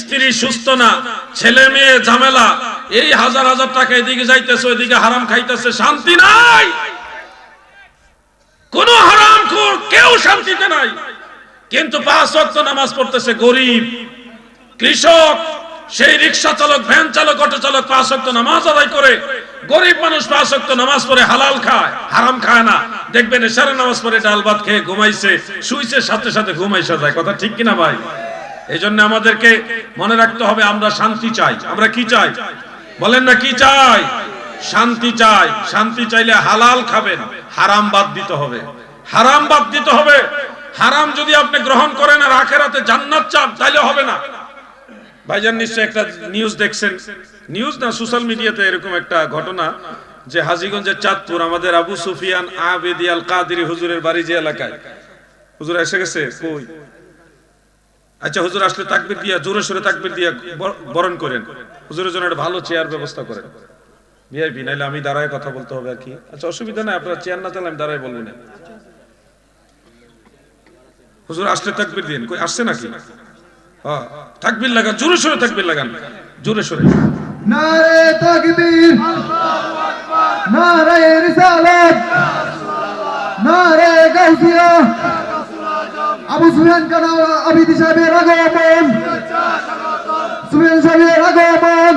স্ত্রী সুস্থ না, ছেলে মেয়ে ঝামেলা, এই হাজার হাজার টাকা এদিকে যাইতেছে, ওইদিকে হারাম খাইতেছে, শান্তি নাই। কোন হারাম কেউ শান্তিতে নাই। কিন্তু পাঁচ ওয়াক্ত নামাজ পড়তেছে গরিব, কৃষক, সেই রিক্সা চালক, ভ্যান চালক, অটো চালক পাঁচ ওয়াক্ত নামাজ আদায় করে। গরিব মানুষ পাঁচ ওয়াক্ত নামাজ পড়ে হালাল খায়, হারাম খায় না। দেখবেন এসারে নামাজ পড়ে ডাল ভাত খেয়ে ঘুমাইছে, শুইছে, সাথে সাথে ঘুমাইছে যায়। কথা ঠিক কিনা ভাই? এই জন্য আমাদেরকে মনে রাখতে হবে, আমরা শান্তি চাই। আমরা কি চাই? বলেন না, কি চাই? শান্তি চাই। শান্তি চাইলে হালাল খাবেন, হারাম বাদ দিতে হবে। হারাম বাদ দিতে হবে। হারাম যদি আপনি গ্রহণ করেন আর আখেরাতে জান্নাত চান তাহলে হবে না। ভাইজান নিশ্চয় একটা নিউজ দেখছেন। নিউজ না সোশ্যাল মিডিয়াতে এরকম একটা ঘটনা যে হাজীগঞ্জের চাঁদপুর, আমাদের আবু সুফিয়ান আবেদি আল কাদিরি হুজুরের বাড়ি যে এলাকায়। হুজুর এসে গেছে? কই? আচ্ছা হুজুর আসলে তাকবির দিয়া, জোরে সোরে তাকবির দিয়া বরণ করেন। হুজুরের জন্য একটা ভালো চেয়ার ব্যবস্থা করেন। ভিআইপি, নাইলে আমি দাঁড়ায় কথা বলতে হবে আর কি। আচ্ছা অসুবিধা নাই, আপনার চেয়ার না চাইলে আমি দাঁড়ায় বলব না। হুজুর আসলে তাকবির দিন কই, আসছে নাকি? হ্যাঁ তাকবির লাগান, জোরে সোরে তাকবির লাগান। জোরে সোরে। নারে তাকবীর, নারে রিসালাত, নারে গাউসিয়া আবু সুফিয়ান কানা আবিদি সাহেবের আগমন। সুফিয়ান সাহেবের আগমন।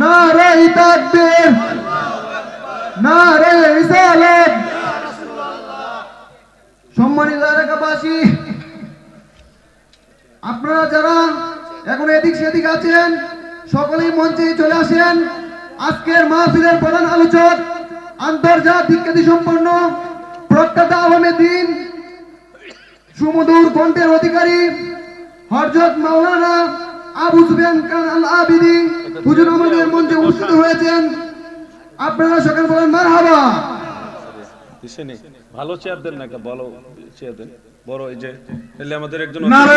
নারে তাকবীর। নারে রিসালাত। সম্মানিত এলাকাবাসী, আপনারা যারা এখন এদিক সেদিক আছেন, সকলেই মঞ্চে চলে আসেন। আজকের মাহফিলের প্রধান আলোচক, আন্তর্জাতিক খ্যাতি সম্পন্ন প্রখ্যাত আলমে দিন। সুমধুর কণ্ঠের অধিকারী হরজত মাওলানা আবু সুফিয়ান খান আল আবিদি হুজুর আমাদের মঞ্চে উপস্থিত হয়েছেন। আপনারা সকল বলেন মারহাবা! ভালো চেয়ার দেন না একটা ভালো চেয়ার দেন। বড় এই যে তাহলে আমাদের একজন নারে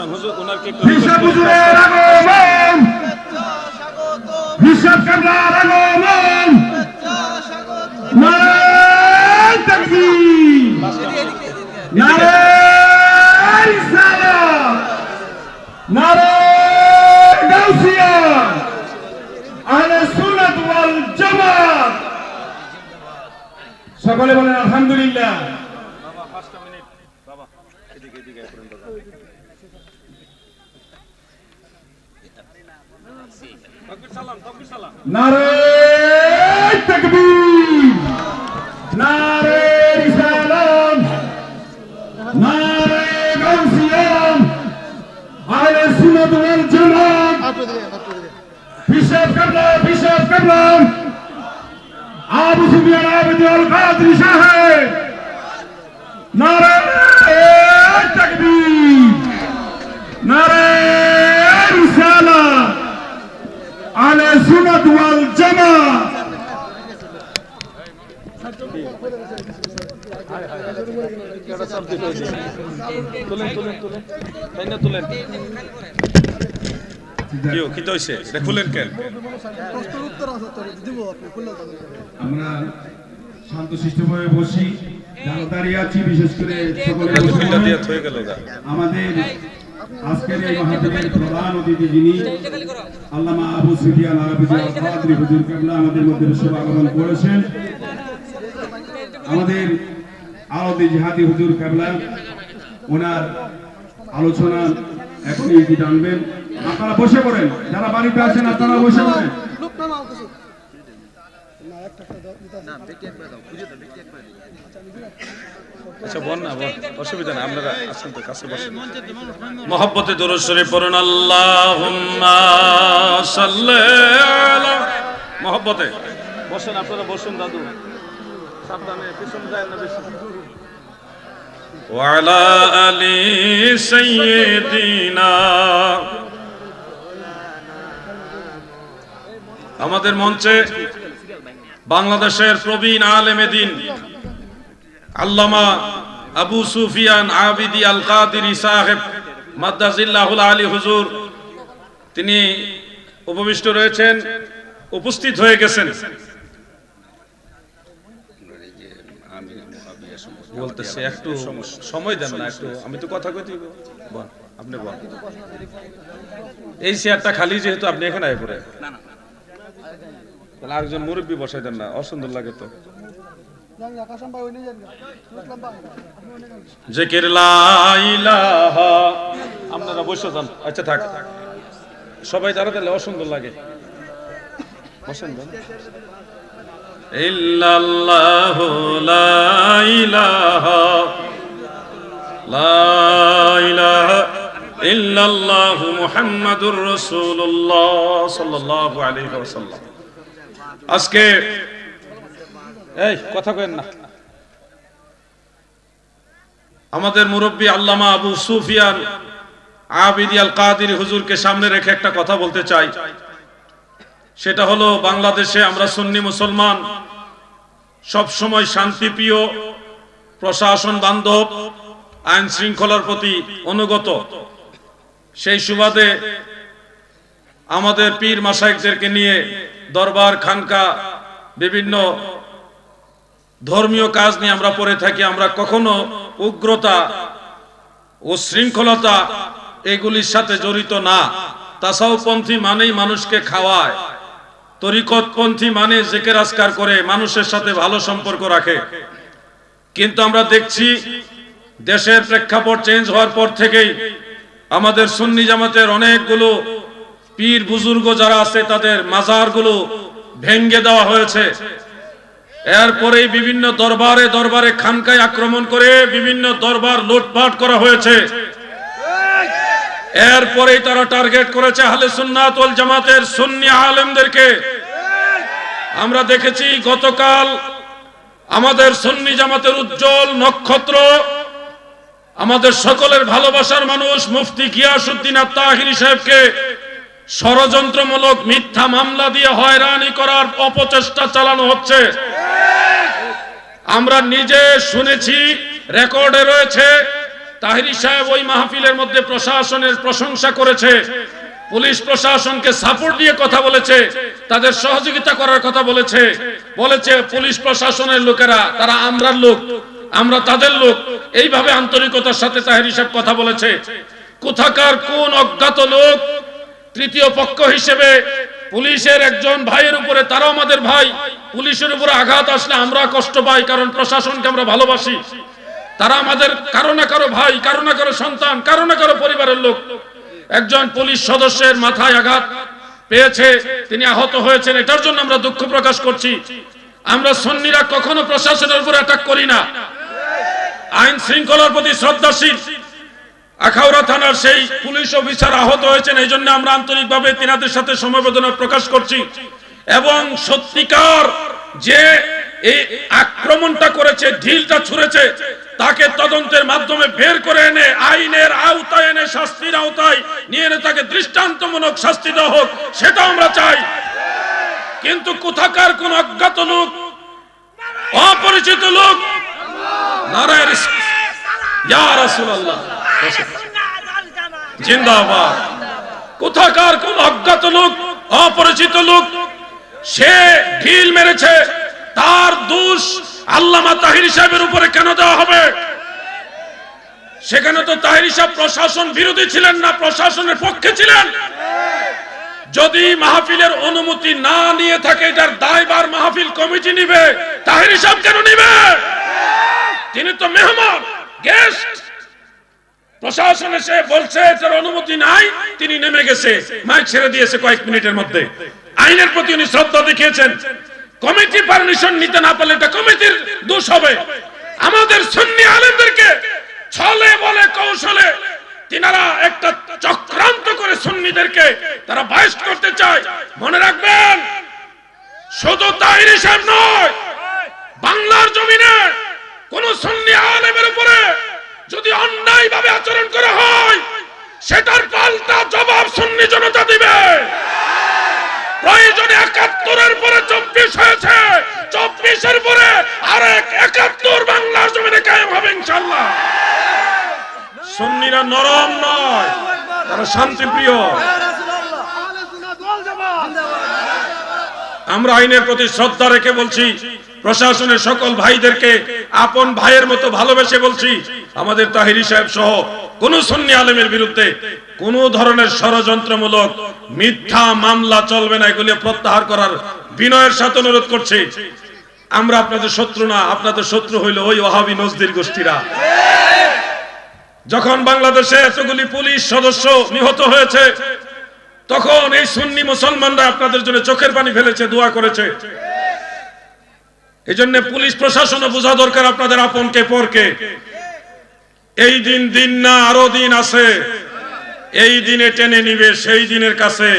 বসান হুজুর ওনাকে বিশাল হুজুরের আগমন! বিশাল কাবলার আগমন! নারে তাকবীর! নারে রিসালাত নারে গাউসিয়া আহলে সুন্নাত ওয়াল জামাত সকলে বলেন আলহামদুলিল্লাহ নারে তাকবীর নারে রিসালাত নারে গাউসিয়াম আহলে সুন্নাত ওয়াল জামাত হিসাব করলা হিসাব করলা আবু সুফিয়ান আবিদ আল কাদরি সাহেব নারে তাকবীর। নারে রিসালাত। আহলে সুন্নাত ওয়াল এটা আমরা শান্ত শিষ্টভাবে বসি। দাঁড়িয়ে আছি বিশেষ করে আমাদের আজকের এই মাহফিলের প্রধান অতিথি যিনি আল্লামা আবু সুফিয়ান আরবিজি হুজুর কেবলা আমাদের মধ্যে শুভ আগমন করেছেন। আমাদের জিহাদি হুজুর কেবলা ওনার আলোচনা এখনই কি জানবেন আপনারা বসে পড়েন যারা বাড়িতে আছেন আপনারা বসে পড়েন। আচ্ছা বল না বল অসুবিধা নাই আপনারা আসেন তো কাছে বসেন মহব্বতে দরুদ শরীফ পড়ুন আল্লাহুম্মা সাল্লি আলা মহব্বতে বসেন আপনারা বসুন দাদু সাবধানে পিছনে যায় না বেশি وعلى آل سيدنا আমাদের মঞ্চে বাংলাদেশের প্রবীণ আলেমে দিন, আল্লামা আবু সুফিয়ান আবিদি আল কাদিরি সাহেব মাদ্দাজিল্লাহুল আলী হুজুর, তিনি উপবিষ্ট রয়েছেন, উপস্থিত হয়ে গেছেন। বলতেছে, একটু সময় দেন না, একটু, আমি তো কথা আপনি বল। এই চেয়ারটা খালি যেহেতু আপনি এখানে আয় পড়ে। তাহলে আরেকজন মুরব্বী বসাই দেন না অসুন্দর লাগে তো। জেকের আপনারা বসে যান। আচ্ছা থাক। সবাই দাঁড়া দিলে অসুন্দর লাগে। বসেন। ইল্লাল্লাহু লা ইলাহা। লা ইলাহা ইল্লাল্লাহু মুহাম্মাদুর রাসূলুল্লাহ সাল্লাল্লাহু আলাইহি ওয়াসাল্লাম। আজকে এই, কথা কইেন না। আমাদের মুরব্বী আল্লামা আবু সুফিয়ান আবিদি আল কাদির হুজুরকে সামনে রেখে একটা কথা বলতে চাই। সেটা হলো, বাংলাদেশে আমরা সুন্নি মুসলমান, সব সময় শান্তিপ্রিয়, প্রশাসন বান্ধব, আইন শৃঙ্খলার প্রতি অনুগত। সেই সুবাদে আমাদের পীর মাসাইকদেরকে নিয়ে দরবার, খানকা, বিভিন্ন ধর্মীয় কাজ নিয়ে আমরা পড়ে থাকি, আমরা কখনো উগ্রতা ও শৃঙ্খলতা এগুলির সাথে জড়িত না। তাসাউপন্থী মানেই মানুষকে খাওয়ায়, তরিকতপন্থী মানে জেকের আজকার করে, মানুষের সাথে ভালো সম্পর্ক রাখে। কিন্তু আমরা দেখছি দেশের প্রেক্ষাপট চেঞ্জ হওয়ার পর থেকেই আমাদের সুন্নি জামাতের অনেকগুলো পীর বুজুর্গ যারা আছে, তাদের মাজারগুলো ভেঙ্গে দেওয়া হয়েছে। এরপরেই বিভিন্ন দরবারে দরবারে খানকায় আক্রমণ করে বিভিন্ন দরবার লুটপাট করা হয়েছে। এরপরেই তারা টার্গেট করেছে আহলে সুন্নাত ওয়াল জামাতের সুন্নি আলেমদেরকে। আমরা দেখেছি গতকাল আমাদের সুন্নি জামাতের উজ্জ্বল নক্ষত্র, আমাদের সকলের ভালোবাসার মানুষ মুফতি গিয়াসুদ্দিন আত্মাহিরি সাহেবকে ষড়যন্ত্রমূলক মিথ্যা মামলা দিয়ে হয়রানি করার অপচেষ্টা চালানো হচ্ছে। আমরা নিজে শুনেছি, রেকর্ডে রয়েছে, তাহিরি সাহেব ওই মাহফিলের মধ্যে প্রশাসনের প্রশংসা করেছে, পুলিশ প্রশাসনকে সাপোর্ট দিয়ে কথা বলেছে, তাদের সহযোগিতা করার কথা বলেছে বলেছে পুলিশ প্রশাসনের লোকেরা, তারা আমরার লোক, আমরা তাদের লোক, এইভাবে আন্তরিকতার সাথে তাহিরি সাহেব কথা বলেছে। কোথাকার কোন অজ্ঞাত লোক তৃতীয় পক্ষ হিসেবে পুলিশের একজন ভাইয়ের উপরে, তারাও আমাদের ভাই, পুলিশের উপরে আঘাত আসলে আমরা কষ্ট পাই, কারণ প্রশাসনকে আমরা ভালোবাসি। তারা আমাদের কারও না কারও ভাই, কারও না কারও সন্তান, কারও না কারও পরিবারের লোক। একজন পুলিশ সদস্যের মাথায় আঘাত পেয়েছে, তিনি আহত হয়েছেন, এটার জন্য আমরা দুঃখ প্রকাশ করছি। আমরা সন্নিরা কখনো প্রশাসনের উপর অ্যাটাক করি না। আইন শৃঙ্খলার প্রতি শ্রদ্ধাশীল। আখাউড়া থানার সেই পুলিশ অফিসার আহত হয়েছেন, এই জন্য আমরা আন্তরিকভাবে তিনাদের সাথে সমবেদনা প্রকাশ করছি। এবং সত্যিকার যে এই আক্রমণটা করেছে, ঢিলটা ছুঁড়েছে, তাকে তদন্তের মাধ্যমে বের করে এনে আইনের আওতায় এনে শাস্তির আওতায় নিয়ে এনে তাকে দৃষ্টান্তমূলক শাস্তি দেওয়া হোক সেটা আমরা চাই। কিন্তু কোথাকার কোন অজ্ঞাত লোক, অপরিচিত লোক? নারায়ণ ইয়া রাসূলুল্লাহ। জিন্দাবাদ। কোথাকার কোন অজ্ঞাত লোক, অপরিচিত লোক, সে ঢিল মেরেছে, তার দোষ আল্লামা তাহির সাহেবের উপরে কেন দেওয়া হবে? সেখানে তো তাহির সাহেব প্রশাসন বিরোধী ছিলেন না, প্রশাসনের পক্ষে ছিলেন। যদি মাহফিলের অনুমতি না নিয়ে থাকে, এটার দায়বার মাহফিল কমিটি নিবে, তাহির সাহেব কেন নিবে? তিনি তো মেহমান, গেস্ট। প্রশাসন এসে বলছে, তার অনুমতি নাই। তিনি নেমে গেছে, মাইক ছেড়ে দিয়েছে কয়েক মিনিটের মধ্যে। আইনের প্রতি উনি শ্রদ্ধা দেখিয়েছেন। কমিটি পারমিশন নিতে না পারলে এটা কমিটির দোষ হবে। আমাদের সুন্নি আলেমদেরকে ছলে বলে, কৌশলে তিনারা একটা চক্রান্ত করে সুন্নিদেরকে তারা বাইশ করতে চায়। মনে রাখবেন, শুধু তাহিরি সাহেব নয়, বাংলার জমিনে কোন সুন্নি আলেমের উপরে যদি অন্যায় ভাবে আচরণ করা হয়, সেটার পাল্টা জবাব সুন্নি জনতা দিবে। প্রয়োজনে একাত্তরের পরে চব্বিশ হয়েছে। চব্বিশের পরে আরেক একাত্তর বাংলার জমিনে কায়েম হবে ইনশাল্লাহ সুন্নিরা নরম নয়, তারা শান্তিপ্রিয়। আমরা আইনের প্রতি শ্রদ্ধা রেখে বলছি প্রশাসনের সকল ভাইদেরকে আপন ভাইয়ের মতো ভালোবেসে বলছি, আমাদের তাহিরি সাহেব সহ কোন সুন্নি আলেমের বিরুদ্ধে কোন ধরনের ষড়যন্ত্রমূলক মিথ্যা মামলা চলবে না, এগুলি প্রত্যাহার করার বিনয়ের সাথে অনুরোধ করছি। আমরা আপনাদের শত্রু না, আপনাদের শত্রু হইল ওই ওহাবি নজদির গোষ্ঠীরা। যখন বাংলাদেশে এতগুলি পুলিশ সদস্য নিহত হয়েছে, তখন এই সুন্নি মুসলমানরা আপনাদের জন্য চোখের পানি ফেলেছে, দোয়া করেছে। এই জন্য পুলিশ প্রশাসনও বোঝা দরকার আপনাদের আপনকে পরকে এই দিন দিন না, আরও দিন আছে। এই দিনে টেনে নিবে, সেই দিনের কাছে।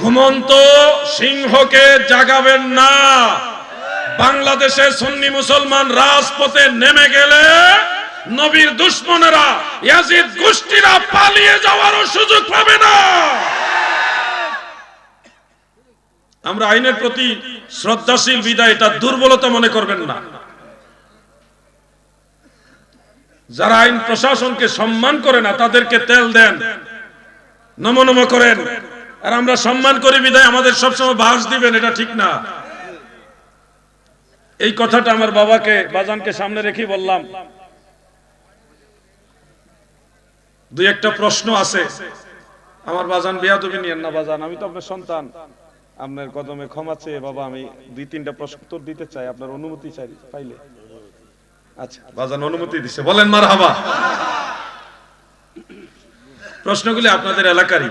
ঘুমন্ত সিংহকে জাগাবেন না। বাংলাদেশে সুন্নি মুসলমান রাজপথে নেমে গেলে নবীর দুশ্মনেরা, ইয়াজিদ গোষ্ঠীরা পালিয়ে যাওয়ারও সুযোগ পাবে না। আমরা আইনের প্রতি শ্রদ্ধাশীল, বিদায়, এটা দুর্বলতা মনে করবেন না। যারা আইন প্রশাসনকে সম্মান করে না, তাদেরকে তেল দেন, নম নম করেন। আর আমরা সম্মান করি, বিদায়, আমাদের সবসময় বাস দিবেন, এটা ঠিক না। এই কথাটা আমার বাবাকে, বাজানকে সামনে রেখে বললাম। দুই একটা প্রশ্ন আছে। আমার বাজান বিয়া তুমি নিয়েন না, বাজান, আমি তো আপনার সন্তান। আপনার কদমে ক্ষমা চেয়ে বাবা, আমি দুই, তিনটা প্রশ্ন উত্তর দিতে চাই, আপনার অনুমতি চাই, পাইলে। আচ্ছা। বাজান অনুমতি দিছে। বলেন মার হাবা প্রশ্নগুলি আপনাদের এলাকারই।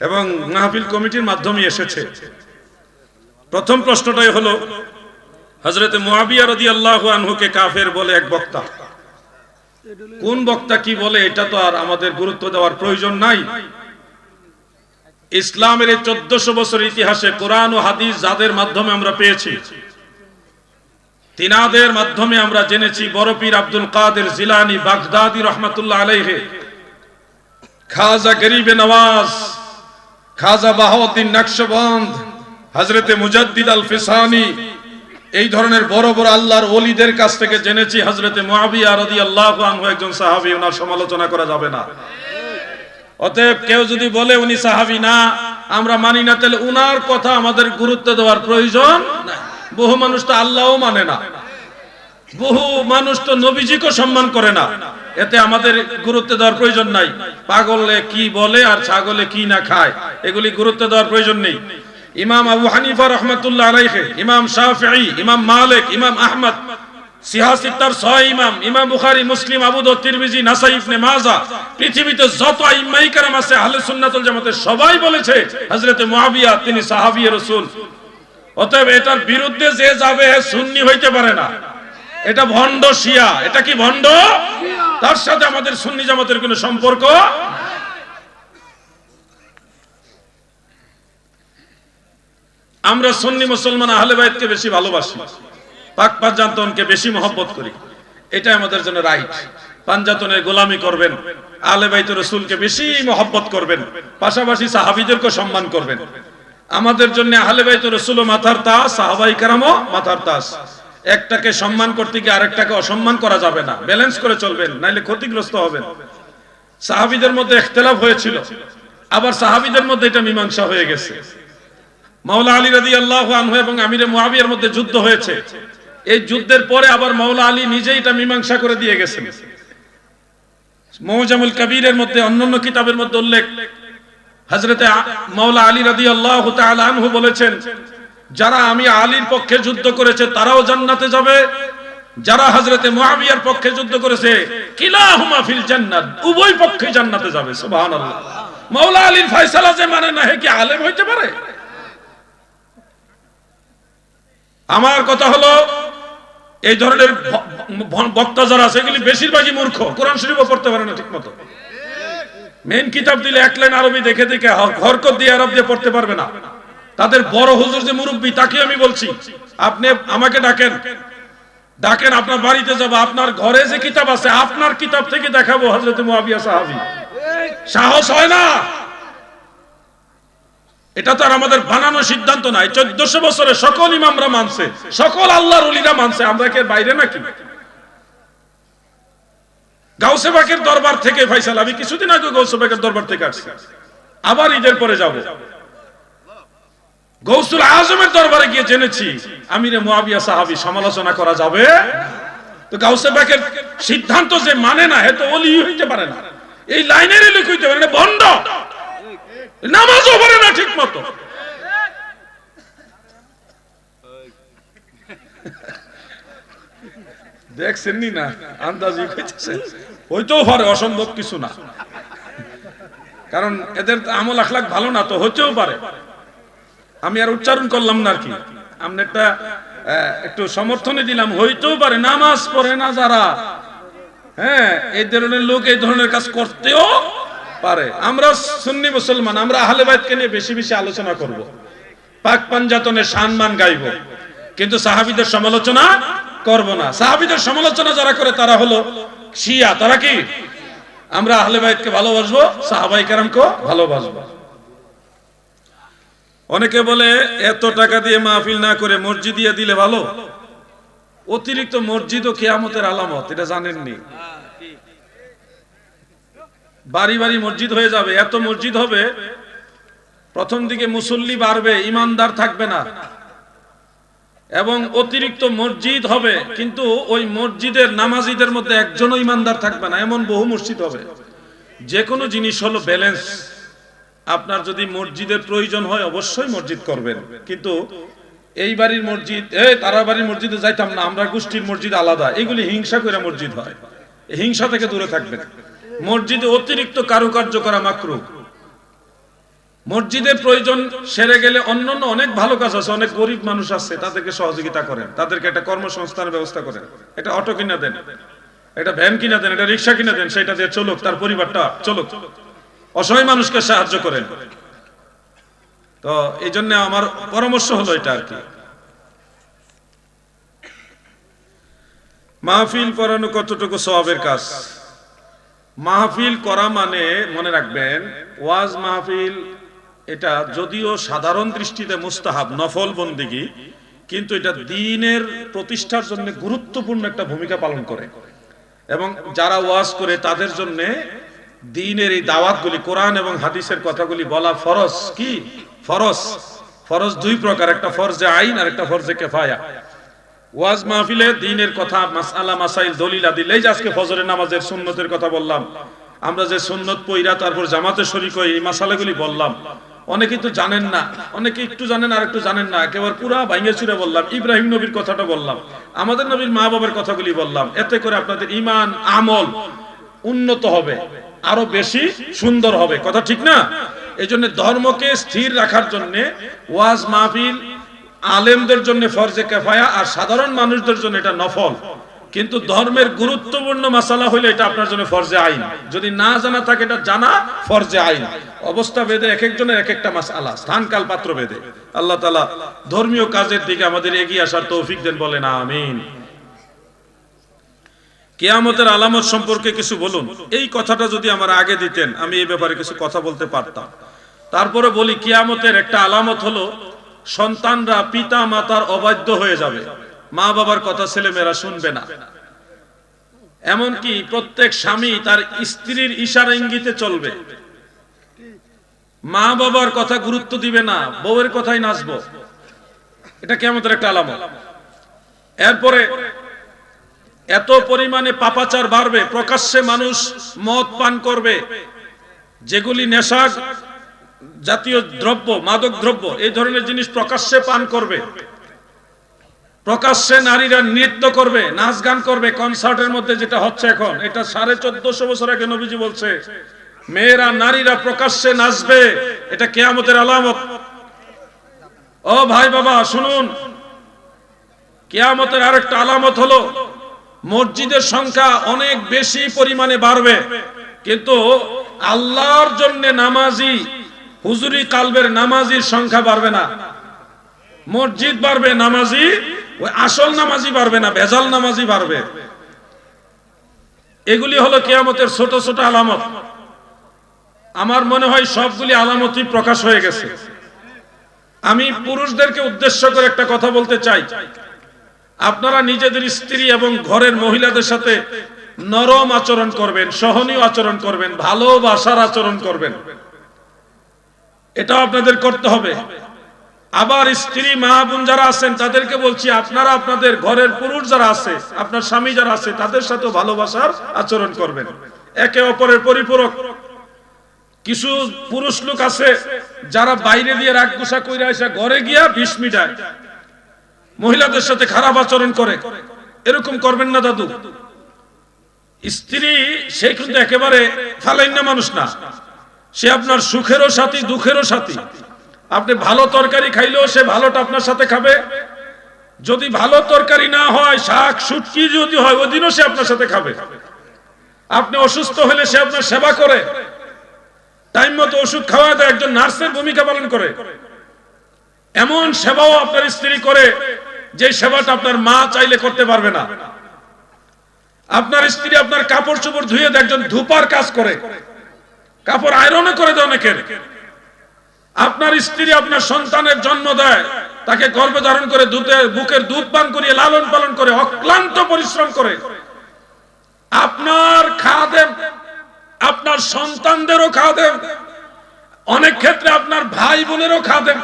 এবং মাহফিল কমিটির মাধ্যমে এসেছে। প্রথম প্রশ্নটাই হলো হজরতে মুয়াবিয়া রাদিয়াল্লাহু আনহুকে কাফের বলে এক বক্তা। কোন বক্তা কি বলে, এটা তো আর আমাদের গুরুত্ব দেওয়ার প্রয়োজন নাই। ইসলামের এই চোদ্দশো বছর ইতিহাসে কোরআন ও হাদিস যাদের মাধ্যমে আমরা পেয়েছি, তিনাদের মাধ্যমে আমরা জেনেছি বড় পীর আব্দুল কাদের জিলানি বাগদাদি রহমাতুল্লাহ আলাইহে। খাজা গরিবে নওয়াজ, খাজা বাহাউদ্দিন নকশবন্দ হজরতে মুজাদ্দিদ আল ফিসানি এই ধরনের বড় বড় আল্লাহর ওলিদের কাছ থেকে জেনেছি হজরতে মুআবিয়া রাদিয়াল্লাহু আনহু একজন সাহাবী, ওনার সমালোচনা করা যাবে না। অতএব কেউ যদি বলে উনি সাহাবী না, আমরা মানি না, তাহলে উনার কথা আমাদের গুরুত্ব দেওয়ার প্রয়োজন বহু মানুষ তো আল্লাহও মানে না। বহু মানুষ তো নবীজিকে সম্মান করে না। এতে আমাদের গুরুত্ব দেওয়ার প্রয়োজন নাই। পাগলে কি বলে আর ছাগলে কি না খায়, এগুলি গুরুত্ব দেওয়ার প্রয়োজন নেই। ইমাম আবু হানিফা রহমতুল্লাহ আলাইহে, ইমাম শাফিঈ, ইমাম মালিক, ইমাম আহমদ সিহাসিত্তার ছয় ইমাম ইমাম বুখারী, মুসলিম, আবু দাউদ, তিরমিজি মাজাহ, পৃথিবীতে যত কারাম আছে, আহলে সুন্নাতুল সবাই বলেছে তিনি সাহাবী রাসূল। অতএব এটার বিরুদ্ধে যে যাবে সুন্নি হইতে পারে না। এটা ভণ্ড শিয়া। এটা কি ভণ্ড? তার সাথে আমাদের সুন্নি জামাতের কোনো সম্পর্ক আমরা সুন্নি মুসলমান আহলে বাইতকে বেশি ভালোবাসি। পাক পাঞ্জাতনকে বেশি মহব্বত করি। আমাদের জন্য রাইট পাঞ্জাতনের গোলামি করবেন, আহলে বাইত রসুলকে বেশি মহব্বত করবেন, পাশাপাশি সাহাবীদেরকে সম্মান করবেন। আমাদের জন্য আহলে বাইত রসুল মাথার তাস সাহাবাই কারামও মাথার তাস একটাকে সম্মান করতে গিয়ে আরেকটাকে অসম্মান করা যাবে না। ব্যালেন্স করে চলবেন, নাইলে ক্ষতিগ্রস্ত হবেন। সাহাবীদের মধ্যে ইখতিলাফ হয়েছিল, আবার সাহাবীদের মধ্যে এটা মীমাংসা হয়ে গেছে। মাওলা আলী রাদি আল্লাহ আনহু এবং আমিরে মুয়াবিয়ার মধ্যে যুদ্ধ হয়েছে। এই যুদ্ধের পরে আবার মাওলা আলী নিজেই এটা মীমাংসা করে দিয়ে গেছেন। মৌজামুল কবিরের মধ্যে অন্যান্য কিতাবের মধ্যে উল্লেখ। হজরতে মাওলা আলী রাদি আল্লাহ আনহু বলেছেন, যারা আমি আলীর পক্ষে যুদ্ধ করেছে, তারাও জান্নাতে যাবে। যারা হজরতে মুয়াবিয়ার পক্ষে যুদ্ধ করেছে, কিলাহুমা ফিল জান্নাত, উভয় পক্ষে জান্নাতে যাবে। সুবহানাল্লাহ। মাওলা আলীর ফয়সালা যে মানে না, হে কি আলেম হইতে পারে? আমার কথা হলো এই ধরনের বক্তা যারা আছে, এগুলি বেশিরভাগই মূর্খ। কোরআন শরীফও পড়তে পারে না ঠিক মতো মেন কিতাব দিলে এক লাইন আরবি দেখে দেখে হরকত দিয়ে আরব দিয়ে পড়তে পারবে না। তাদের বড় হুজুর যে মুরব্বী তাকে আমি বলছি, আপনি আমাকে ডাকেন। ডাকেন, আপনার বাড়িতে যাব, আপনার ঘরে যে কিতাব আছে, আপনার কিতাব থেকে দেখাবো হজরত মুয়াবিয়া সাহাবী। সাহস হয় না। এটা তো আর আমাদের বানানো সিদ্ধান্ত নাই। চোদ্দশো বছরে সকল ইমামরা মানছে, সকল আল্লাহর অলিরা মানছে, আমরা কি বাইরে নাকি? গাউসে বাকের দরবার থেকে ফাইসাল আমি কিছুদিন আগে গাউসে বাকের দরবার থেকে আসছি। আবার ঈদের পরে যাব। গৌসুল আজমের দরবারে গিয়ে জেনেছি, আমিরে মুয়াবিয়া সাহাবি, সমালোচনা করা যাবে? তো গাউসে বাকের সিদ্ধান্ত যে মানে না এত অলি হইতে পারে না। এই লাইনের লোক হইতে পারে ভণ্ড নামাজও পড়ে না ঠিক মতো না? পারে, অসম্ভব কিছু না। কারণ এদের আমল আখলাক ভালো না তো, হতেও পারে। আমি আর উচ্চারণ করলাম না আর কি। আমি একটা একটু সমর্থনে দিলাম। হইতেও পারে, নামাজ পড়ে না যারা। হ্যাঁ এই ধরনের লোক এই ধরনের কাজ করতেও পারে। আমরা সুন্নি মুসলমান, আমরা আহলে বাইতকে নিয়ে বেশি বেশি আলোচনা করব। পাক পাঞ্জাতনের সম্মান গাইব। কিন্তু সাহাবীদের সমালোচনা করব না। সাহাবীদের সমালোচনা যারা করে, তারা হলো শিয়া। তারা কি? আমরা আহলে বাইতকে ভালোবাসবো সাহাবাই কারামকে ভালোবাসবো। অনেকে বলে, এত টাকা দিয়ে মাহফিল না করে মসজিদ দিয়ে দিলে ভালো? অতিরিক্ত মসজিদ ও কেয়ামতের আলামত, এটা জানেননি। বাড়ি বাড়ি মসজিদ হয়ে যাবে, এত মসজিদ হবে, প্রথম দিকে মুসল্লি বাড়বে, ইমানদার থাকবে না। এবং অতিরিক্ত মসজিদ হবে, কিন্তু ওই মসজিদের নামাজিদের মধ্যে একজনও ইমানদার থাকবে না, এমন বহু মসজিদ হবে। যে কোনো জিনিস হলো ব্যালেন্স আপনার যদি মসজিদের প্রয়োজন হয়, অবশ্যই মসজিদ করবেন। কিন্তু এই বাড়ির মসজিদ, এই তারা বাড়ির মসজিদে যাইতাম না, আমরা গোষ্ঠীর মসজিদ আলাদা, এগুলি হিংসা করে মসজিদ হয়। হিংসা থেকে দূরে থাকবেন। মসজিদে অতিরিক্ত কারুকার্য করা মাকরু মসজিদের প্রয়োজন সেরে গেলে অন্যান্য অনেক ভালো কাজ আছে, অনেক গরিব মানুষ আছে, তাদেরকে সহযোগিতা করেন, তাদেরকে একটা কর্মসংস্থানের ব্যবস্থা করেন। এটা অটো কিনা দেন, এটা ভ্যান কিনা দেন, এটা রিক্সা কিনা দেন, সেটা দিয়ে চলুক, তার পরিবারটা চলুক। অসহায় মানুষকে সাহায্য করেন। তো এই জন্য আমার পরামর্শ হলো এটা আর কি। মাহফিল করানো কতটুকু সওয়াবের কাজ? মাহফিল করা মানে মনে রাখবেন, ওয়াজ মাহফিল, এটা যদিও সাধারণ দৃষ্টিতে মুস্তাহাব, নফল বন্দিগি, কিন্তু এটা দিনের প্রতিষ্ঠার জন্য গুরুত্বপূর্ণ একটা ভূমিকা পালন করে। এবং যারা ওয়াজ করে, তাদের জন্য দিনের এই দাওয়াতগুলি, কোরআন এবং হাদিসের কথাগুলি বলা ফরজ কি? ফরজ। ফরজ দুই প্রকার, একটা ফরজে আইন আর একটা ফরজে কেফায়া। ওয়াজ মাহফিলে দিনের কথা, মাসআলা, মাসাইল, দলিল আদি এই আজকে ফজরের নামাজের সুন্নতের কথা বললাম। আমরা যে সুন্নত পইরা তারপর জামাতে শরীক হয়ে এই মাসালাগুলি বললাম। অনেকেই তো জানেন না, অনেকে একটু জানেন আর একটু জানেন না, একেবারে পুরা ভাঙ্গে চুরে বললাম, ইব্রাহিম নবীর কথাটা বললাম, আমাদের নবীর মা বাবার কথাগুলি বললাম, এতে করে আপনাদের ইমান আমল উন্নত হবে, আরও বেশি সুন্দর হবে। কথা ঠিক না? এই জন্য ধর্মকে স্থির রাখার জন্য ওয়াজ মাহফিল আলেমদের জন্য ফরজে কেফায়া আর সাধারণ মানুষদের জন্য এটা নফল। কিন্তু ধর্মের গুরুত্বপূর্ণ মাসালা হইলে এটা আপনার জন্য ফরজে আইন। যদি না জানা থাকে এটা জানা ফরজে আইন। অবস্থা ভেদে এক একজনের এক একটা মাসালা, স্থান, কাল, পাত্র ভেদে। আল্লাহ তালা ধর্মীয় কাজের দিকে আমাদের এগিয়ে আসার তৌফিক দেন বলেন, আমিন। কেয়ামতের আলামত সম্পর্কে কিছু বলুন। এই কথাটা যদি আমার আগে দিতেন, আমি এই ব্যাপারে কিছু কথা বলতে পারতাম। তারপরে বলি, কিয়ামতের একটা আলামত হলো সন্তানরা পিতা মাতার অবাধ্য হয়ে যাবে। মা বাবার কথা ছেলে মেয়েরা শুনবে না। এমনকি প্রত্যেক স্বামী তার স্ত্রীর ইশারা ইঙ্গিতে চলবে। মা বাবার কথা গুরুত্ব দিবে না, বউয়ের কথাই নাচবো। এটা কেমতের একটা আলামত। এরপরে এত পরিমাণে পাপাচার বাড়বে, প্রকাশ্যে মানুষ মদ পান করবে, যেগুলি নেশা জাতীয় দ্রব্য, মাদক দ্রব্য, এই ধরনের জিনিস প্রকাশ্যে পান করবে। প্রকাশ্যে নারীরা নৃত্য করবে, নাচ গান করবে, কনসার্টের মধ্যে যেটা হচ্ছে এখন, এটা সাড়ে চোদ্দশো বছর আগে নবীজি বলছে, মেয়েরা, নারীরা প্রকাশ্যে নাচবে, এটা কেয়ামতের আলামত। ও ভাই বাবা, শুনুন, কেয়ামতের আরেকটা আলামত হলো, মসজিদের সংখ্যা অনেক বেশি পরিমাণে বাড়বে, কিন্তু আল্লাহর জন্য নামাজি হুজুরি কালবের নামাজির সংখ্যা বাড়বে না। মসজিদ বাড়বে, নামাজি, ওই আসল নামাজি বাড়বে না, ভেজাল নামাজি বাড়বে। এগুলি হলো কেয়ামতের ছোট ছোট আলামত। আমার মনে হয় সবগুলি আলামতই প্রকাশ হয়ে গেছে। আমি পুরুষদেরকে উদ্দেশ্য করে একটা কথা বলতে চাই। আপনারা নিজেদের স্ত্রী এবং ঘরের মহিলাদের সাথে নরম আচরণ করবেন, সহনীয় আচরণ করবেন, ভালোবাসার আচরণ করবেন। এটাও আপনাদের করতে হবে। আবার স্ত্রী, মা, বোন যারা আছেন, তাদেরকে বলছি, আপনারা আপনাদের ঘরের পুরুষ যারা আছে, আপনার স্বামী যারা আছে, তাদের সাথে ভালোবাসার আচরণ করবেন। একে অপরের পরিপূরক। কিছু পুরুষ লোক আছে, যারা বাইরে দিয়ে রাগ গুসা কইরা এসে ঘরে গিয়া বিষ মিটায়। মহিলাদের সাথে খারাপ আচরণ করে। এরকম করবেন না, দাদু। স্ত্রী, সে কিন্তু একেবারে ফালাইন না মানুষ না। সে আপনার সুখেরও সাথী, দুঃখেরও সাথী। আপনি ভালো তরকারি খাইলেও সে ভালোটা আপনার সাথে খাবে। যদি ভালো তরকারি না হয়, শাক সুটকি যদি হয় ওই দিনও সে আপনার সাথে খাবে। আপনি অসুস্থ হলে সে আপনার সেবা করে। টাইম মতো ওষুধ খাওয়া দেয়, একজন নার্সের ভূমিকা পালন করে। এমন সেবাও আপনার স্ত্রী করে, যে সেবাটা আপনার মা চাইলে করতে পারবে না। আপনার স্ত্রী আপনার কাপড় চোপড় ধুয়ে একজন ধুপার কাজ করে। কাপড় আয়রনে করে দেয় অনেকের আপনার স্ত্রী আপনার সন্তানের জন্ম দেয়, তাকে গর্ভে ধারণ করে দুধে, বুকের দুধ পান করিয়ে, লালন পালন করে, অক্লান্ত পরিশ্রম করে। আপনার খাদেম আপনার সন্তানদেরও খাদেম অনেক ক্ষেত্রে আপনার ভাই বোনেরও খাদেম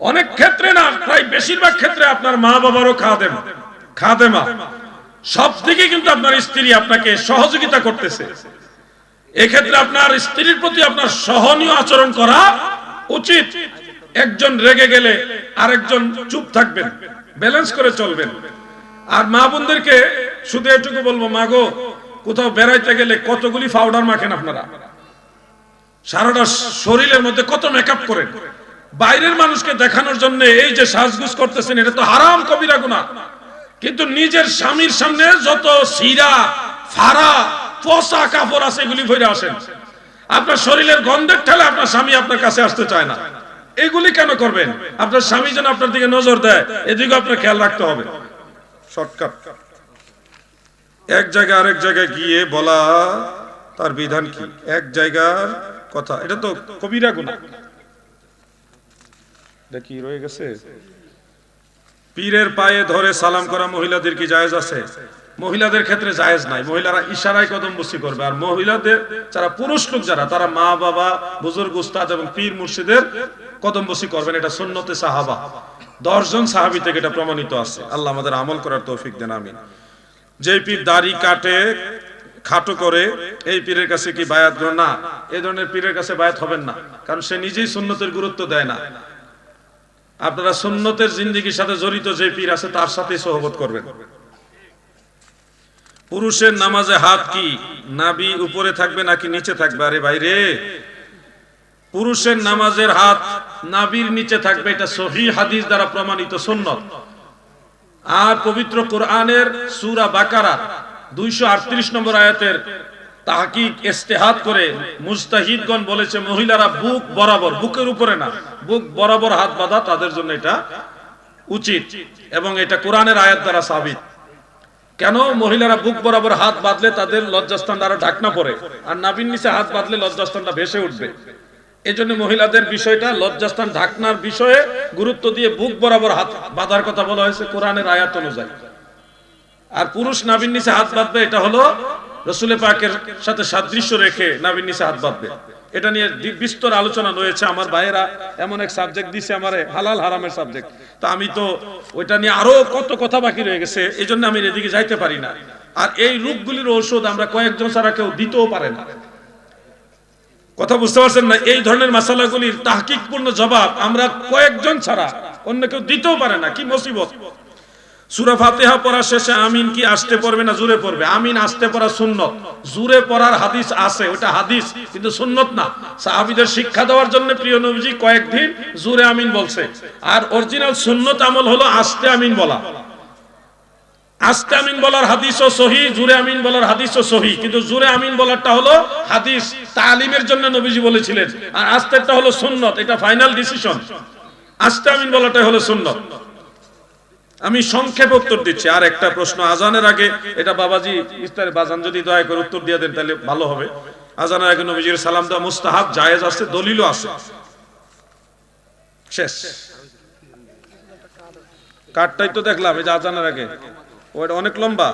অনেক ক্ষেত্রে না, প্রায় বেশিরভাগ ক্ষেত্রে আপনার মা বাবারও খাদেম খাদেমা সব দিকে কিন্তু আপনার স্ত্রী আপনাকে সহযোগিতা করতেছে। এক্ষেত্রে আপনার স্ত্রীর প্রতি আপনার সহনীয় আচরণ করা উচিত। একজন রেগে গেলে আরেকজন চুপ থাকবেন, ব্যালেন্স করে চলবেন। আর মা বোনদেরকে শুধু এটুকু বলব মাগো কোথাও বেড়াইতে গেলে কতগুলি পাউডার মাখেন আপনারা? সারাটা শরীরের মধ্যে কত মেকআপ করেন? বাইরের মানুষকে দেখানোর জন্য এই যে সাজগুজ করতেছেন, এটা তো হারাম কবিরা গুনাহ। কিন্তু নিজের স্বামীর সামনে যত সিরা ফাড়া পচা কাপড় আছে এগুলি ভরে আসেন। আপনার শরীরের গন্ধের ঠেলে আপনার স্বামী আপনার কাছে আসতে চায় না। এগুলি কেন করবেন? আপনার স্বামী যেন আপনার দিকে নজর দেয়, এদিকে আপনার খেয়াল রাখতে হবে। শর্টকাট। এক জায়গায় আরেক জায়গায় গিয়ে বলা তার বিধান কি? এক জায়গার কথা। এটা তো কবিরা গুণা। দেখি রয়ে গেছে? পীরের পায়ে ধরে সালাম করা মহিলাদের কি জায়েজ আছে? মহিলাদের ক্ষেত্রে জায়েজ নাই। মহিলারা ইশারায় কদম বসি করবে। আর মহিলাদের যারা পুরুষ লোক যারা, তারা মা, বাবা, বুজুর্গ, উস্তাদ এবং পীর মুর্শিদের কদম বসি করবেন। এটা সুন্নতে সাহাবা। দশজন সাহাবি থেকে এটা প্রমাণিত আছে। আল্লাহ আমাদের আমল করার তৌফিক দেন, আমিন। যে পীর দাড়ি কাটে, খাটো করে, এই পীরের কাছে কি বায়াত গ্রহণ? না এই ধরনের পীরের কাছে বায়াত হবেন না। কারণ সে নিজেই সুন্নতের গুরুত্ব দেয় না। আপনারা সুন্নতের জিন্দিগির সাথে জড়িত যে পীর আছে, তার সাথে সহবত করবেন। পুরুষের নামাজে হাত কি? নাবি উপরে থাকবে নাকি নিচে থাকবে? আরে ভাইরে পুরুষের নামাজের হাত নাবির নিচে থাকবে, এটা সহি হাদিস দ্বারা প্রমাণিত সুন্নত। আর পবিত্র কোরআনের সূরা বাকারা 238 নম্বর আয়াতের তাহকিক ইস্তেহাদ করে মুস্তাহিদগণ বলেছে, মহিলারা বুক বরাবর, বুকের উপরে না, বুক বরাবর হাত বাঁধা, তাদের জন্য এটা উচিত এবং এটা কোরআনের আয়াত দ্বারা সাবিত। কেন মহিলারা বুক বরাবর হাত বাঁধলে তাদের লজ্জাস্থান দ্বারা ঢাকনা পড়ে? আর নাবিন নিচে হাত বাঁধলে লজ্জাস্থানটা ভেসে উঠবে। এই জন্য মহিলাদের বিষয়টা লজ্জাস্থান ঢাকনার বিষয়ে গুরুত্ব দিয়ে বুক বরাবর হাত বাঁধার কথা বলা হয়েছে কোরআনের আয়াত অনুযায়ী। আর পুরুষ নাবিন নিচে হাত বাঁধবে, এটা হলো রসুলে পাকের সাথে সাদৃশ্য রেখে নাবিন নিচে হাত বাঁধবে। এটা নিয়ে বিস্তর আলোচনা রয়েছে। আমার ভাইয়েরা এমন এক সাবজেক্ট দিছে আমারে, হালাল হারামের সাবজেক্ট তা আমি তো ওইটা নিয়ে আরও কত কথা বাকি রয়ে গেছে এই জন্য আমি এদিকে যাইতে পারি না। আর এই রোগগুলির ঔষধ আমরা কয়েকজন ছাড়া কেউ দিতেও পারে না। কথা বুঝতে পারছেন না? এই ধরনের মাসালাগুলির তাহকিকপূর্ণ জবাব আমরা কয়েকজন ছাড়া অন্য কেউ দিতেও পারে না। কি মুসিবত? সূরা ফাতিহা পড়া শেষে আমিন কি আসতে পড়বে না জুরে পড়বে? আমিন আসতে পড়া সুন্নত। জুরে পড়ার হাদিস আছে, ওটা হাদিস, কিন্তু সুন্নত না। সাহাবীদের শিক্ষা দেওয়ার জন্য প্রিয় নবীজি কয়েকদিন জুরে আমিন বলছে। আর অরিজিনাল সুন্নত আমল হলো আস্তে আমিন বলা। আস্তে আমিন বলার হাদিসও সহি জুরে আমিন বলার হাদিসও সহি, কিন্তু জুরে আমিন বলারটা হলো হাদিস। তালিমের জন্য নবীজি বলেছিলেন, আর আস্তেরটা হলো সুন্নত, এটা ফাইনাল ডিসিশন আস্তে আমিন বলাটাই হলো সুন্নত। আমি সংক্ষেপে উত্তর দিচ্ছি। আর একটা প্রশ্ন, আজানের আগে, এটা বাবাজি ইস্তারে বাজান যদি দয়া করে উত্তর দিয়ে দেন, তাহলে ভালো হবে। আজানের আগে নবীজির সালাম দেওয়া মুস্তাহাব, জায়েজ আছে, দলিলও আছে। শেষ। কাঠটাই তো দেখলাম, এই যে আজানের আগে। ওইটা অনেক লম্বা।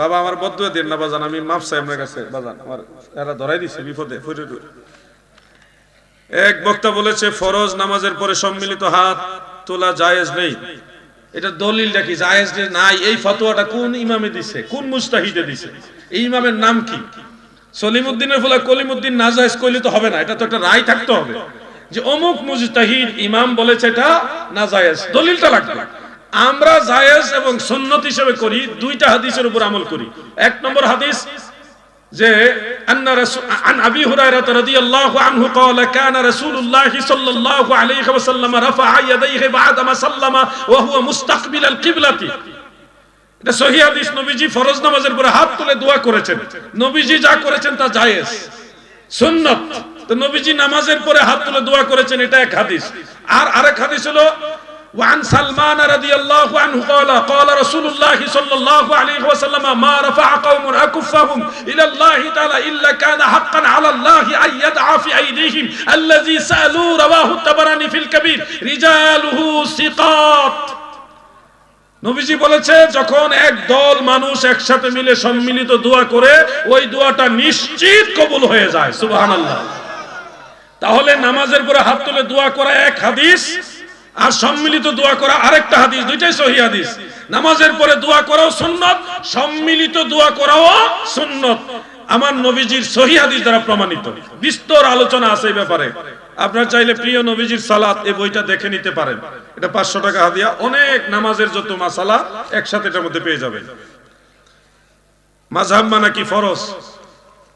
বাবা আমার বদুয়া দিন না বাজান, আমি মাপ চাই আপনার কাছে, বাজান। আমার এরা ধরাই দিছে, বিপদে। এক বক্তা বলেছে, ফরজ নামাজের পরে সম্মিলিত হাত তোলা জায়েজ নেই। এটা দলিলটা কি জায়েজ নাই, এই ফতোয়াটা কোন ইমামে দিছে? কোন মুস্তাহিদে দিছে? এই ইমামের নাম কি? সলিমুদ্দিনের ফলে কলিমুদ্দিন না জায়েজ কইলে তো হবে না, এটা তো একটা রায় থাকতে হবে। যে অমুক মুজতাহিদ ইমাম বলেছে এটা না জায়েজ, দলিলটা লাগবে। আমরা জায়েজ এবং সুন্নত হিসেবে করি, দুইটা হাদিসের উপর আমল করি। এক নম্বর হাদিস যে আন্না রাসূল আন আবি হুরায়রা রাদিয়াল্লাহু আনহু قال كان رسول الله صلى الله عليه وسلم رفع يديه بعد ما سلم وهو مستقبل القبلة এটা সহিহ হাদিস নবীজি ফরজ নামাজের পরে হাত তুলে দোয়া করেছেন নবীজি যা করেছেন তা জায়েজ সুন্নত তো নবীজি নামাজের পরে হাত তুলে দোয়া করেছেন এটা এক হাদিস আর আরেক হাদিস হলো وعن سلمان رضي الله عنه قال قال رسول الله صلى الله عليه وسلم ما رفع قوم أكفهم إلى الله تعالى إلا كان حقا على الله أن يدعى في أيديهم الذي سألوا رواه الطبراني في الكبير رجاله ثقات নবীজি বলেছে যখন এক দল মানুষ একসাথে মিলে সম্মিলিত দোয়া করে ওই দোয়াটা নিশ্চিত কবুল হয়ে যায় সুবহানাল্লাহ তাহলে নামাজের পরে হাত তুলে দোয়া করা এক হাদিস আর সম্মিলিত দোয়া করা আরেকটা হাদিস, দুইটাই সহি হাদিস। নামাজের পরে দোয়া করাও সুন্নত, সম্মিলিত দোয়া করাও সুন্নত। আমার নবীজির সহি হাদিস দ্বারা প্রমাণিত। বিস্তর আলোচনা আছে এই ব্যাপারে। আপনার চাইলে প্রিয় নবীজির সালাত এই বইটা দেখে নিতে পারেন। এটা পাঁচশো টাকা হাদিয়া, অনেক নামাজের যত মাসালা একসাথে এটার মধ্যে পেয়ে যাবেন। মাঝহাব মানা কি ফরজ?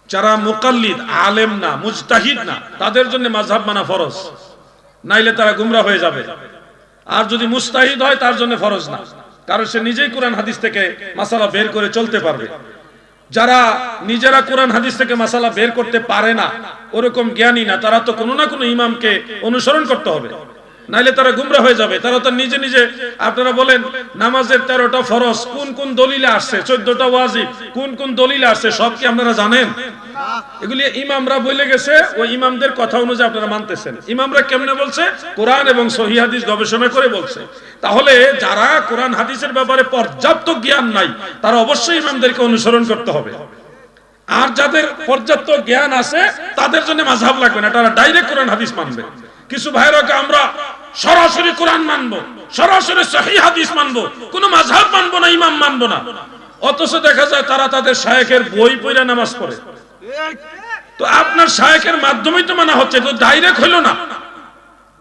যারা মুকাল্লিদ, আলেম না, মুজতাহিদ না, তাদের জন্য মাঝহাব মানা ফরজ। নাইলে তারা গুমরা হয়ে যাবে। আর যদি মুস্তাহিদ হয়, তার জন্য ফরজ না। কারণ সে নিজেই কোরআন হাদিস থেকে মাসালা বের করে চলতে পারবে। যারা নিজেরা কোরআন হাদিস থেকে মাসালা বের করতে পারে না, ওরকম জ্ঞানী না। তারা তো কোনো না কোনো ইমামকে অনুসরণ করতে হবে। নাইলে তারা গুমরা হয়ে যাবে। তারা তো নিজে নিজে, আপনারা বলেন, নামাজের তেরোটা ফরজ, কোন কোন দলিলে আসছে? চোদ্দটা ওয়াজিব, কোন কোন দলিলে আসছে? সব কি আপনারা জানেন? এগুলি ইমামরা বলে গেছে, ওই ইমামদের কথা অনুযায়ী আপনারা মানতেছেন। ইমামরা কেমনে বলছে? কোরআন এবং সহি হাদিস গবেষণা করে বলছে। তাহলে যারা কোরআন হাদিসের ব্যাপারে পর্যাপ্ত জ্ঞান নাই, তারা অবশ্যই ইমামদেরকে অনুসরণ করতে হবে। আর যাদের পর্যাপ্ত জ্ঞান আছে, তাদের জন্য মাঝহাব লাগবে না, তারা ডাইরেক্ট কোরআন হাদিস মানবে। কিছু ভাইরাকে আমরা সরাসরি কোরআন মানবো, সরাসরি সহি হাদিস মানবো, কোনো মাঝহাব মানবো না, ইমাম মানবো না। অথচ দেখা যায় তারা তাদের শায়েখের বই পড়ে নামাজ পড়ে। তো আপনার শায়েখের মাধ্যমেই তো মানা হচ্ছে, তো ডাইরেক্ট হইল না।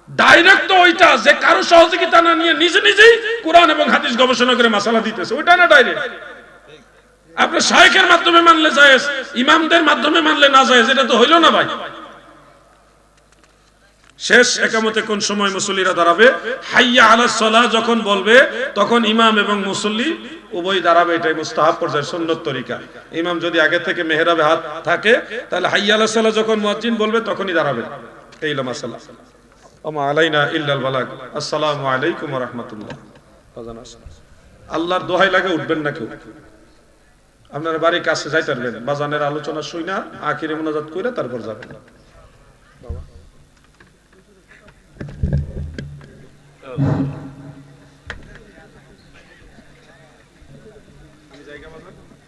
ডাইরেক্ট তো ওইটা, যে কারও সহযোগিতা না নিয়ে নিজে নিজেই কোরআন এবং হাদিস গবেষণা করে মাসালা দিতেছে, ওইটা না ডাইরেক্ট আপনার শায়েখের মাধ্যমে মানলে জায়েজ, ইমামদের মাধ্যমে মানলে না জায়েজ, এটা তো হইল না ভাই। শেষ একামতে কোন সময় মুসল্লিরা দাঁড়াবে? হাইয়া আলা সলাহ যখন বলবে, তখন ইমাম এবং মুসল্লি উভয় দাঁড়াবে, এটাই মুস্তাহাব পর্যায়ের সুন্নত তরিকা। ইমাম যদি আগে থেকে মেহরাবে হাত থাকে, তাহলে হাইয়া আলা সলাহ যখন মুয়াজ্জিন বলবে, তখনই দাঁড়াবে। এই মাসালা। ওমা আলাইনা ইল্লাল বালাগ। আসসালামু আলাইকুম ওয়া রাহমাতুল্লাহ। আল্লাহর দোহাই লাগে উঠবেন না কেউ। আপনার বাড়ির কাছে যাইতে পারবেন। বাজানের আলোচনা শুই না আখিরে মোনাজাত কইরা তারপর যাবেন। বাবা